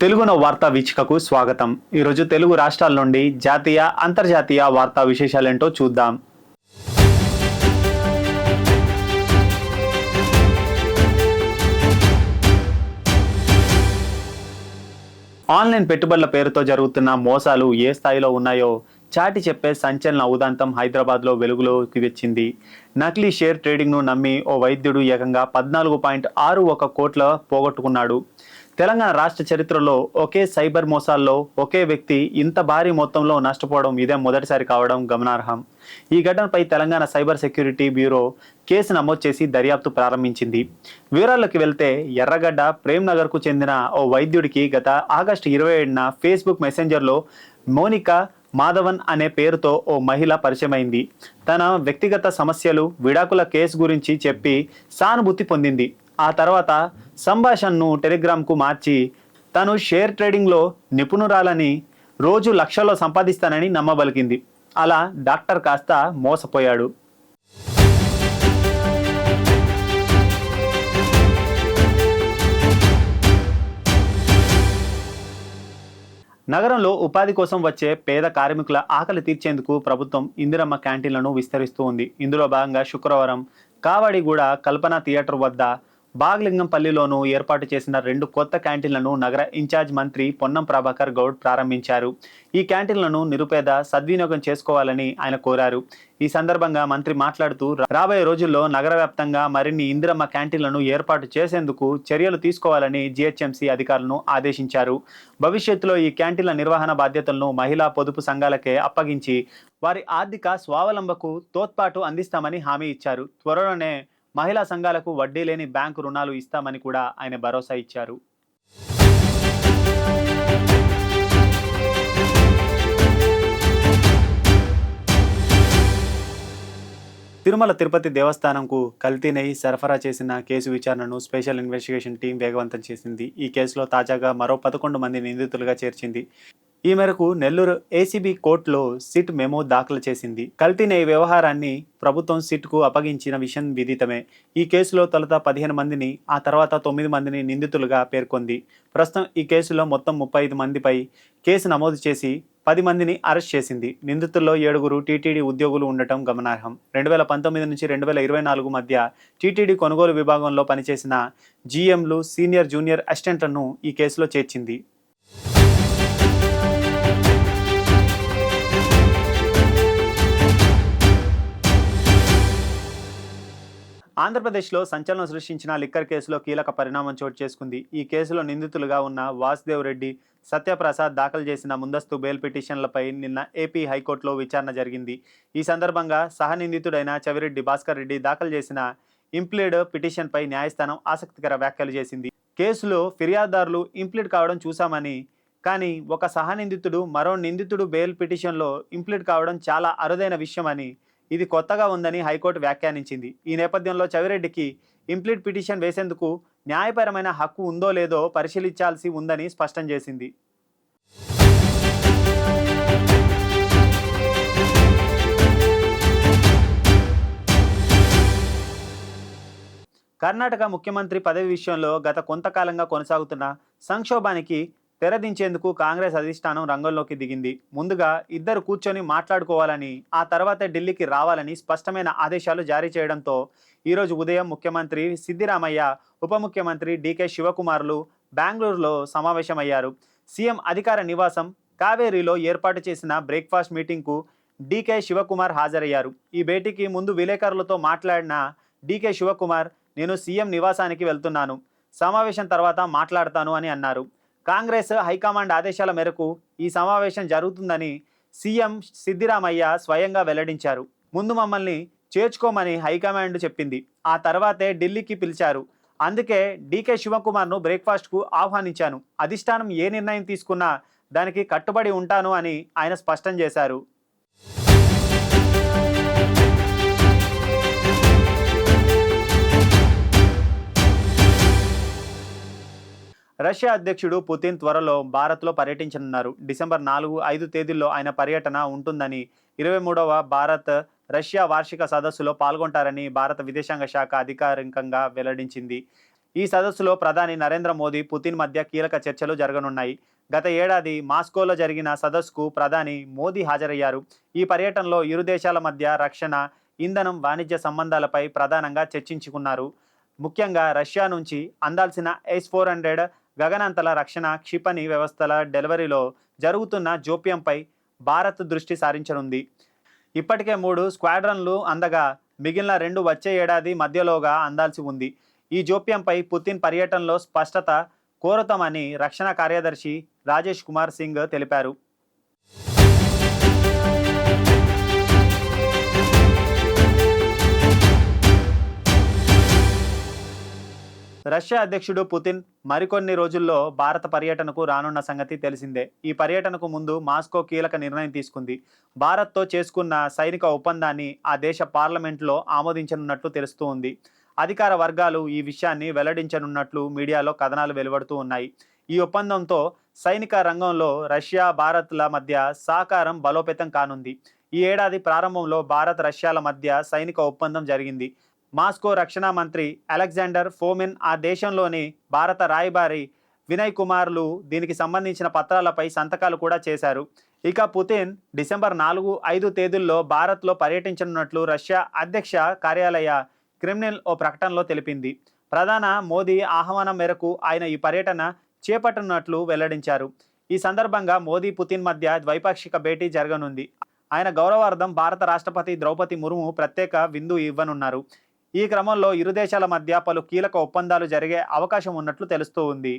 తెలుగున వార్తా వీక్షకకు స్వాగతం. ఈరోజు తెలుగు రాష్ట్రాల నుండి జాతీయ అంతర్జాతీయ వార్తా విశేషాలేంటో చూద్దాం. ఆన్లైన్ పెట్టుబడుల పేరుతో జరుగుతున్న మోసాలు ఏ స్థాయిలో ఉన్నాయో చాటి చెప్పే సంచలన ఉదాంతం హైదరాబాద్లో వెలుగులోకి వచ్చింది నకిలీ షేర్ ట్రేడింగ్ను నమ్మి ఓ వైద్యుడు ఏకంగా పద్నాలుగు పాయింట్ ఆరు ఒక కోట్ల పోగొట్టుకున్నాడు. తెలంగాణ రాష్ట్ర చరిత్రలో ఒకే సైబర్ మోసాల్లో ఒకే వ్యక్తి ఇంత భారీ మొత్తంలో నష్టపోవడం ఇదే మొదటిసారి కావడం గమనార్హం. ఈ ఘటనపై Telangana cyber security bureau case నమోదు చేసి దర్యాప్తు ప్రారంభించింది. వివరాల్లోకి వెళ్తే ఎర్రగడ్డ ప్రేమ్ నగర్కు చెందిన ఓ వైద్యుడికి గత ఆగస్టు ఇరవై ఏడున ఫేస్బుక్ మెసెంజర్లో మోనికా మాధవన్ అనే పేరుతో ఓ మహిళ పరిచయమైంది. తన వ్యక్తిగత సమస్యలు విడాకుల కేసు గురించి చెప్పి సానుభూతి పొందింది. ఆ తర్వాత సంభాషణను టెలిగ్రామ్కు మార్చి తను షేర్ ట్రేడింగ్లో నిపుణురాలని రోజు లక్షల్లో సంపాదిస్తానని నమ్మబలికింది. అలా డాక్టర్ కాస్త మోసపోయాడు. నగరంలో ఉపాధి కోసం వచ్చే పేద కార్మికుల ఆకలి తీర్చేందుకు ప్రభుత్వం ఇందిరమ్మ క్యాంటీన్లను విస్తరిస్తూ ఉంది. ఇందులో భాగంగా శుక్రవారం కావడిగూడ కల్పన థియేటర్ వద్ద బాగ్లింగంపల్లిలోనూ ఏర్పాటు చేసిన రెండు కొత్త క్యాంటీన్లను నగర ఇన్ఛార్జ్ మంత్రి పొన్నం ప్రభాకర్ గౌడ్ ప్రారంభించారు. ఈ క్యాంటీన్లను నిరుపేద సద్వినియోగం చేసుకోవాలని ఆయన కోరారు. ఈ సందర్భంగా మంత్రి మాట్లాడుతూ రాబోయే రోజుల్లో నగర వ్యాప్తంగా మరిన్ని ఇందిరమ్మ క్యాంటీన్లను ఏర్పాటు చేసేందుకు చర్యలు తీసుకోవాలని జీహెచ్ఎంసీ అధికారులను ఆదేశించారు. భవిష్యత్తులో ఈ క్యాంటీన్ల నిర్వహణ బాధ్యతలను మహిళా పొదుపు సంఘాలకే అప్పగించి వారి ఆర్థిక స్వావలంబకు తోడ్పాటు అందిస్తామని హామీ ఇచ్చారు. త్వరలోనే మహిళా సంఘాలకు వడ్డీ లేని బ్యాంకు రుణాలు ఇస్తామని కూడా ఆయన భరోసా ఇచ్చారు. తిరుమల తిరుపతి దేవస్థానంకు కల్తీ నెయ్యి సరఫరా చేసిన కేసు విచారణను స్పెషల్ ఇన్వెస్టిగేషన్ టీం వేగవంతం చేసింది. ఈ కేసులో తాజాగా మరో పదకొండు మంది నిందితులుగా చేర్చింది. ఈ మేరకు నెల్లూరు ఏసీబీ కోర్టులో సిట్ మెమో దాఖలు చేసింది. కల్తీ ఈ వ్యవహారాన్ని ప్రభుత్వం సిట్కు అప్పగించిన విషయం విదితమే. ఈ కేసులో తొలుత పదిహేను మందిని ఆ తర్వాత తొమ్మిది మందిని నిందితులుగా పేర్కొంది. ప్రస్తుతం ఈ కేసులో మొత్తం ముప్పై ఐదు మందిపై కేసు నమోదు చేసి పది మందిని అరెస్ట్ చేసింది. నిందితుల్లో ఏడుగురు టీటీడీ ఉద్యోగులు ఉండటం గమనార్హం. రెండు వేల పంతొమ్మిది నుంచి రెండు వేల ఇరవై నాలుగు మధ్య టీటీడీ కొనుగోలు విభాగంలో పనిచేసిన జీఎంలు సీనియర్ జూనియర్ అసిస్టెంట్లను ఈ కేసులో చేర్చింది. ఆంధ్రప్రదేశ్లో సంచలనం సృష్టించిన లిక్కర్ కేసులో కీలక పరిణామం చోటు చేసుకుంది. ఈ కేసులో నిందితులుగా ఉన్న వాసుదేవ్ రెడ్డి సత్యప్రసాద్ దాఖలు చేసిన ముందస్తు బెయిల్ పిటిషన్లపై నిన్న ఏపీ హైకోర్టులో విచారణ జరిగింది. ఈ సందర్భంగా సహనిందితుడైన చవిరెడ్డి భాస్కర్ రెడ్డి దాఖలు చేసిన ఇంప్లీడ్ పిటిషన్పై న్యాయస్థానం ఆసక్తికర వ్యాఖ్యలు చేసింది. కేసులో ఫిర్యాదుదారులు ఇంప్లీడ్ కావడం చూశామని కానీ ఒక సహనిందితుడు మరో నిందితుడు బెయిల్ పిటిషన్లో ఇంప్లీడ్ కావడం చాలా అరుదైన విషయమని ఇది కొత్తగా ఉందని హైకోర్టు వ్యాఖ్యానించింది. ఈ నేపథ్యంలో చవిరెడ్డికి ఇంప్లిట్ పిటిషన్ వేసేందుకు న్యాయపరమైన హక్కు ఉందో లేదో పరిశీలించాల్సి ఉందని స్పష్టం చేసింది. కర్ణాటక ముఖ్యమంత్రి పదవి విషయంలో గత కొంతకాలంగా కొనసాగుతున్న సంక్షోభానికి తెరదించేందుకు కాంగ్రెస్ అధిష్టానం రంగంలోకి దిగింది. ముందుగా ఇద్దరు కూర్చొని మాట్లాడుకోవాలని ఆ తర్వాత ఢిల్లీకి రావాలని స్పష్టమైన ఆదేశాలు జారీ చేయడంతో ఈరోజు ఉదయం ముఖ్యమంత్రి సిద్దిరామయ్య ఉప ముఖ్యమంత్రి డీకే శివకుమార్లు బెంగళూరులో సమావేశమయ్యారు. సీఎం అధికార నివాసం కావేరీలో ఏర్పాటు చేసిన బ్రేక్ఫాస్ట్ మీటింగ్కు డీకే శివకుమార్ హాజరయ్యారు. ఈ భేటీకి ముందు విలేకరులతో మాట్లాడిన డీకే శివకుమార్ నేను సీఎం నివాసానికి వెళ్తున్నాను. సమావేశం తర్వాత మాట్లాడతాను అని అన్నారు. కాంగ్రెస్ హైకమాండ్ ఆదేశాల మేరకు ఈ సమావేశం జరుగుతుందని సీఎం సిద్దిరామయ్య స్వయంగా వెల్లడించారు. ముందు మమ్మల్ని చేర్చుకోమని హైకమాండ్ చెప్పింది. ఆ తర్వాతే ఢిల్లీకి పిలిచారు. అందుకే డీకే శివకుమార్ను బ్రేక్ఫాస్ట్కు ఆహ్వానించాను. అధిష్టానం ఏ నిర్ణయం తీసుకున్నా దానికి కట్టుబడి ఉంటాను అని ఆయన స్పష్టం చేశారు. రష్యా అధ్యక్షుడు పుతిన్ త్వరలో భారత్లో పర్యటించనున్నారు. డిసెంబర్ నాలుగు ఐదు తేదీల్లో ఆయన పర్యటన ఉంటుందని ఇరవై మూడవ భారత్ రష్యా వార్షిక సదస్సులో పాల్గొంటారని భారత విదేశాంగ శాఖ అధికారికంగా వెల్లడించింది. ఈ సదస్సులో ప్రధాని నరేంద్ర మోదీ పుతిన్ మధ్య కీలక చర్చలు జరగనున్నాయి. గత ఏడాది మాస్కోలో జరిగిన సదస్సుకు ప్రధాని మోదీ హాజరయ్యారు. ఈ పర్యటనలో ఇరు దేశాల మధ్య రక్షణ ఇంధనం వాణిజ్య సంబంధాలపై ప్రధానంగా చర్చించుకున్నారు. ముఖ్యంగా రష్యా నుంచి అందాల్సిన ఎస్ ఫోర్ హండ్రెడ్ గగనాంతల రక్షణ క్షిపణి వ్యవస్థల డెలివరీలో జరుగుతున్న జోప్యంపై భారత్ దృష్టి సారించనుంది. ఇప్పటికే మూడు స్క్వాడ్రన్లు అందగా మిగిలిన రెండు వచ్చే ఏడాది మధ్యలోగా అందాల్సి ఉంది. ఈ జోప్యంపై పుతిన్ పర్యటనలో స్పష్టత కోరుతామని రక్షణ కార్యదర్శి రాజేష్ కుమార్ సింగ్ తెలిపారు. రష్యా అధ్యక్షుడు పుతిన్ మరికొన్ని రోజుల్లో భారత పర్యటనకు రానున్న సంగతి తెలిసిందే. ఈ పర్యటనకు ముందు మాస్కో కీలక నిర్ణయం తీసుకుంది. భారత్తో చేసుకున్న సైనిక ఒప్పందాన్ని ఆ దేశ పార్లమెంట్లో ఆమోదించనున్నట్లు తెలుస్తూ ఉంది. అధికార వర్గాలు ఈ విషయాన్ని వెల్లడించనున్నట్లు మీడియాలో కథనాలు వెలువడుతూ ఉన్నాయి. ఈ ఒప్పందంతో సైనిక రంగంలో రష్యా భారత్ల మధ్య సహకారం బలోపేతం కానుంది. ఈ ఏడాది ప్రారంభంలో భారత్ రష్యాల మధ్య సైనిక ఒప్పందం జరిగింది. మాస్కో రక్షణ మంత్రి అలెగ్జాండర్ ఫోమిన్ ఆ దేశంలోని భారత రాయబారి వినయ్ కుమార్లు దీనికి సంబంధించిన పత్రాలపై సంతకాలు కూడా చేశారు. ఇక పుతిన్ డిసెంబర్ నాలుగు ఐదు తేదీల్లో భారత్లో పర్యటించనున్నట్లు రష్యా అధ్యక్ష కార్యాలయ క్రిమినల్ ఓ ప్రకటనలో తెలిపింది. ప్రధాన మోదీ ఆహ్వానం మేరకు ఆయన ఈ పర్యటన చేపట్టనున్నట్లు వెల్లడించారు. ఈ సందర్భంగా మోదీ పుతిన్ మధ్య ద్వైపాక్షిక భేటీ జరగనుంది. ఆయన గౌరవార్థం భారత రాష్ట్రపతి ద్రౌపది ముర్ము ప్రత్యేక విందు ఇవ్వనున్నారు. ఈ క్రమంలో ఇరు దేశాల మధ్య పలు కీలక ఒప్పందాలు జరిగే అవకాశం ఉన్నట్లు తెలుస్తూ ఉంది.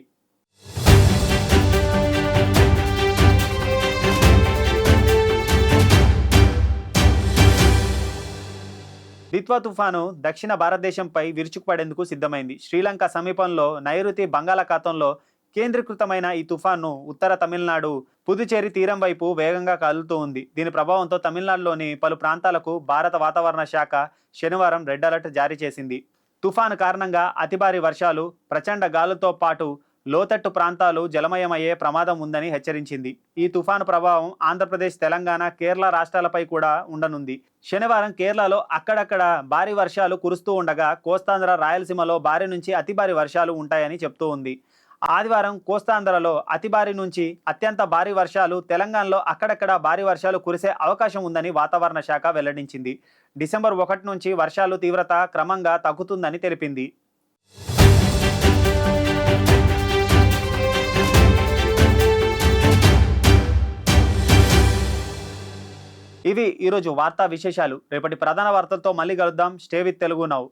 దిత్వా తుఫాను దక్షిణ భారతదేశంపై విరుచుకుపడేందుకు సిద్ధమైంది. శ్రీలంక సమీపంలో నైరుతి బంగాళాఖాతంలో కేంద్రీకృతమైన ఈ తుఫాను ఉత్తర తమిళనాడు పుదుచేరి తీరం వైపు వేగంగా కదులుతూ ఉంది. దీని ప్రభావంతో తమిళనాడులోని పలు ప్రాంతాలకు భారత వాతావరణ శాఖ శనివారం రెడ్ అలర్ట్ జారీ చేసింది. తుఫాను కారణంగా అతి భారీ వర్షాలు ప్రచండ గాలులతో పాటు లోతట్టు ప్రాంతాలు జలమయమయ్యే ప్రమాదం ఉందని హెచ్చరించింది. ఈ తుఫాను ప్రభావం ఆంధ్రప్రదేశ్ తెలంగాణ కేరళ రాష్ట్రాలపై కూడా ఉండనుంది. శనివారం కేరళలో అక్కడక్కడ భారీ వర్షాలు కురుస్తూ ఉండగా కోస్తాంధ్ర రాయలసీమలో భారీ నుంచి అతి భారీ వర్షాలు ఉంటాయని చెప్తూ ఉంది. ఆదివారం కోస్తాంధ్రలో అతి భారీ నుంచి అత్యంత భారీ వర్షాలు తెలంగాణలో అక్కడక్కడ భారీ వర్షాలు కురిసే అవకాశం ఉందని వాతావరణ శాఖ వెల్లడించింది. డిసెంబర్ ఒకటి నుంచి వర్షాలు తీవ్రత క్రమంగా తగ్గుతుందని తెలిపింది. ఇవి ఈరోజు వార్తా విశేషాలు. రేపటి ప్రధాన వార్తలతో మళ్ళీ కలుద్దాం. Stay with Telugu now.